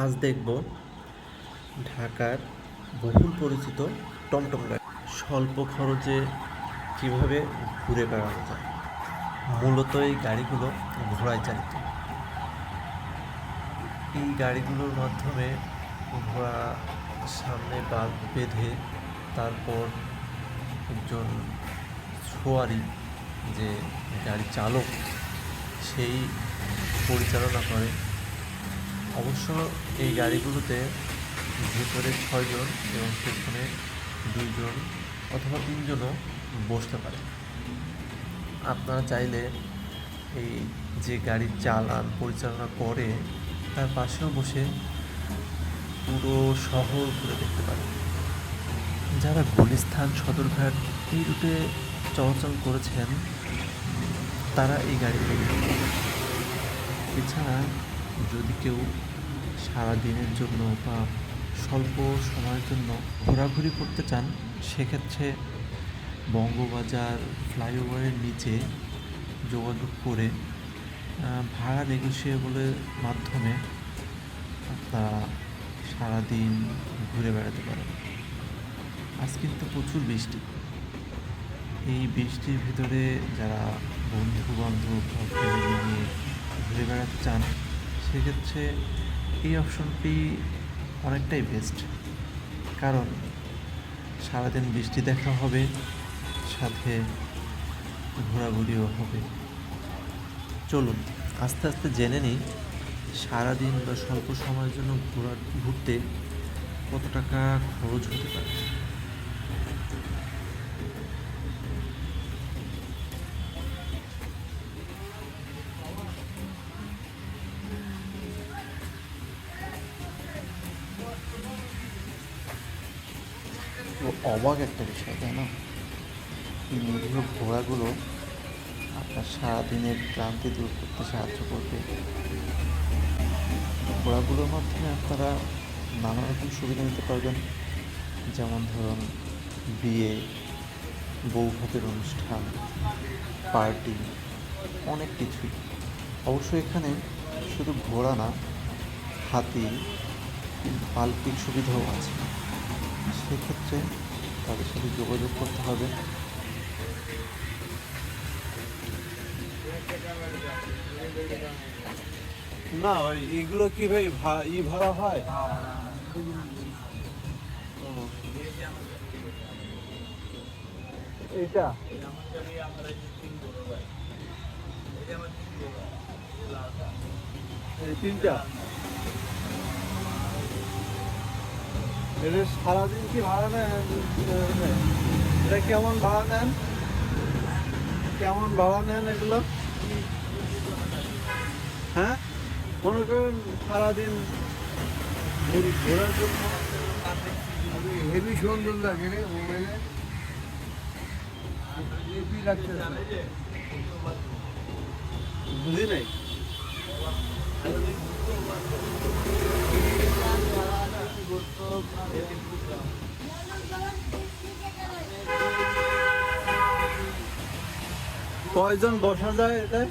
আজ দেখব ঢাকার বহুল পরিচিত টমটম গাড়ি। স্বল্প খরচে কীভাবে ঘুরে বেড়ানো যায়? মূলত এই গাড়িগুলো ঘোড়ায় চালিত। এই গাড়িগুলোর মাধ্যমে ঘোড়া সামনে বাঘ বেঁধে তারপর একজন ছোয়ারি যে গাড়ি চালক, সেই পরিচালনা করে। অবশ্য এই গাড়িগুলোতে ভেতরে ছয়জন এবং পেছনে দুইজন অথবা তিনজনও বসতে পারে আপনারা চাইলে এই যে গাড়ি চালান পরিচালনা করে তার পাশেও বসে পুরো শহর ঘুরে দেখতে পারেন যারা গুলিস্থান, সদরঘাট এই রুটে চলাচল করেছেন, তারা এই পারেন। এছাড়া যদি কেউ সারা দিনের জন্য বা স্বল্প সময়ের জন্য ঘোরাঘুরি করতে চান, সেক্ষেত্রে বঙ্গবাজার ফ্লাইওভারের নিচে যোগাযোগ করে ভাড়া নেগোসিয়েবলের মাধ্যমে আপনারা সারাদিন ঘুরে বেড়াতে পারেন। আজ কিন্তু প্রচুর বৃষ্টি। এই বৃষ্টির ভিতরে যারা বন্ধু বান্ধব ফ্যামিলি নিয়ে ঘুরে বেড়াতে চান সেক্ষেত্রে এই অপশনটি অনেকটাই বেস্ট কারণ সারাদিন বৃষ্টি দেখা হবে, সাথে ঘোরাঘুরিও হবে। চলুন, আস্তে আস্তে জেনে নিই সারাদিন বা স্বল্প সময়ের জন্য ঘোরা ঘুরতে কত টাকা খরচ হতে পারে। অবাক একটা বিষয়, তাই না? এই নিরীহ ঘোড়াগুলো আপনার সারাদিনের ক্লান্তি দূর করতে সাহায্য করবে। ঘোড়াগুলোর মাধ্যমে আপনারা নানা রকম সুবিধা নিতে পারবেন। যেমন ধরুন, বিয়ে বৌভাতের অনুষ্ঠান, পার্টি, অনেক কিছুই। অবশ্য এখানে শুধু ঘোড়া না, হাতি পালকির সুবিধাও আছে। সেক্ষেত্রে তাদের সাথে যোগাযোগ করতে হবে। না এগুলো কি ভাই ই ভাড়া হয়? এটা তিনটা? এটা সারাদিন কি ভাড়া নেন এটা কেমন ভাড়া নেন কেমন ভাড়া নেন এগুলো হ্যাঁ মনে করেন সারাদিন ঘুরি- ঘোরার জন্য হেভি সুন্দর লাগে রে মোবাইলে হেভি লাগতেছে বুঝি নাই কয়জন বসা যায় এটায়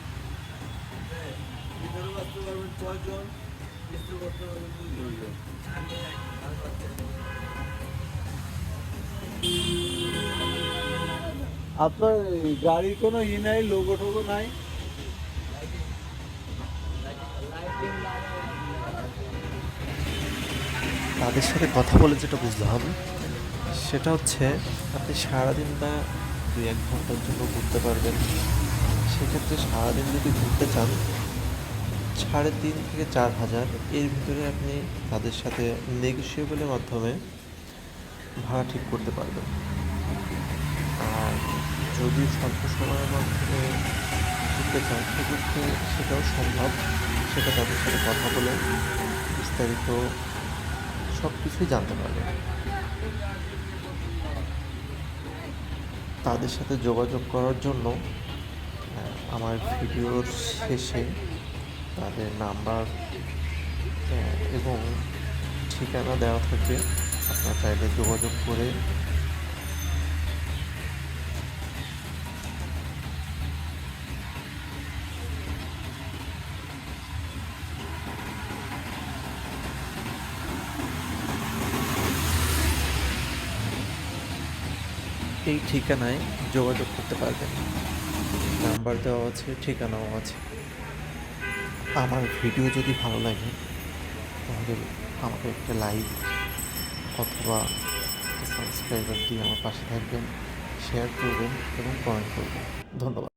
আপনার গাড়ির কোনো ই নাই লোগো টোগো নাই? তাদের সাথে কথা বলে যেটা বুঝলাম সেটা হচ্ছে আপনি সারাদিন বা দুই এক ঘণ্টার জন্য ঘুরতে পারবেন। সেক্ষেত্রে সারাদিন যদি ঘুরতে চান, সাড়ে তিন থেকে চার হাজার এর ভিতরে আপনি তাদের সাথে নেগোসিয়েবলের মাধ্যমে ভাড়া ঠিক করতে পারবেন। আর যদি স্বল্প সময়ের মাধ্যমে ঘুরতে চান, সেক্ষেত্রে সেটাও সম্ভব। সেটা তাদের সাথে কথা বলে বিস্তারিত সব কিছুই জানতে পারবেন তাদের সাথে যোগাযোগ করার জন্য আমার ভিডিওর শেষে তাদের নাম্বার এবং ঠিকানা দেওয়া থাকবে। আপনার চাইলে যোগাযোগ করে এই ঠিকানায় যোগাযোগ করতে পারবেন। নাম্বার দেওয়া আছে, ঠিকানাও আছে। আমার ভিডিও যদি ভালো লাগে, তাহলে আমাকে একটা লাইক অথবা সাবস্ক্রাইবার দিয়ে আমার পাশে থাকবেন, শেয়ার করবেন এবং কমেন্ট করবেন। ধন্যবাদ।